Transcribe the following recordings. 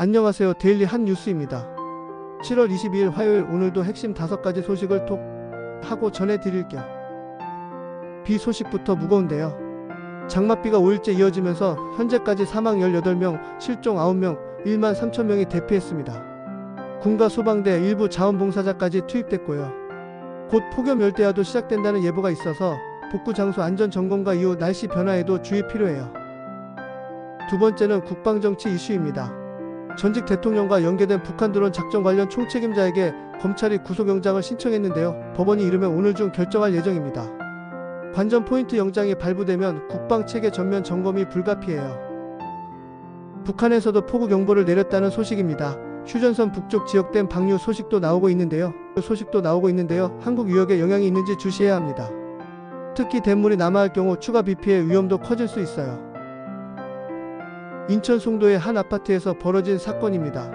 안녕하세요. 데일리 한 뉴스입니다. 7월 22일 화요일 오늘도 핵심 5가지 소식을 톡 하고 전해드릴게요. 비 소식부터 무거운데요. 장맛비가 5일째 이어지면서 현재까지 사망 18명, 실종 9명, 1만 3천 명이 대피했습니다. 군과 소방대 일부 자원봉사자까지 투입됐고요. 곧 폭염 열대야도 시작된다는 예보가 있어서 복구 장소 안전 점검과 이후 날씨 변화에도 주의 필요해요. 두 번째는 국방정치 이슈입니다. 전직 대통령과 연계된 북한 드론 작전 관련 총책임자에게 검찰이 구속영장을 신청했는데요. 법원이 이르면 오늘 중 결정할 예정입니다. 관전 포인트 영장이 발부되면 국방 체계 전면 점검이 불가피해요. 북한에서도 폭우 경보를 내렸다는 소식입니다. 휴전선 북쪽 지역된 방류 소식도 나오고 있는데요. 소식도 나오고 있는데요. 한국 유역에 영향이 있는지 주시해야 합니다. 특히 냇물이 남하할 경우 추가 비 피해 위험도 커질 수 있어요. 인천 송도의 한 아파트에서 벌어진 사건입니다.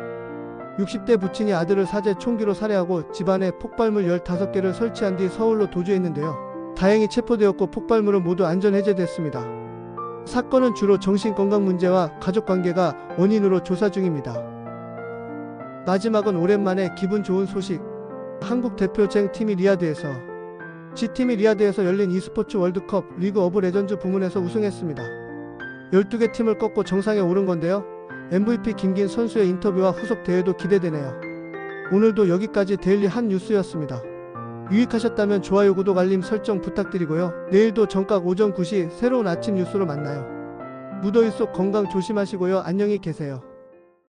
60대 부친이 아들을 사제 총기로 살해하고 집안에 폭발물 15개를 설치한 뒤 서울로 도주했는데요. 다행히 체포되었고 폭발물은 모두 안전 해제됐습니다. 사건은 주로 정신건강 문제와 가족관계가 원인으로 조사 중입니다. 마지막은 오랜만에 기분 좋은 소식. 한국 대표쟁 팀이 리아드에서 G팀이 리아드에서 열린 e스포츠 월드컵 리그 오브 레전즈 부문에서 우승했습니다. 12개 팀을 꺾고 정상에 오른 건데요. MVP 김긴 선수의 인터뷰와 후속 대회도 기대되네요. 오늘도 여기까지 데일리 한 뉴스였습니다. 유익하셨다면 좋아요, 구독, 알림 설정 부탁드리고요. 내일도 정각 오전 9시 새로운 아침 뉴스로 만나요. 무더위 속 건강 조심하시고요. 안녕히 계세요.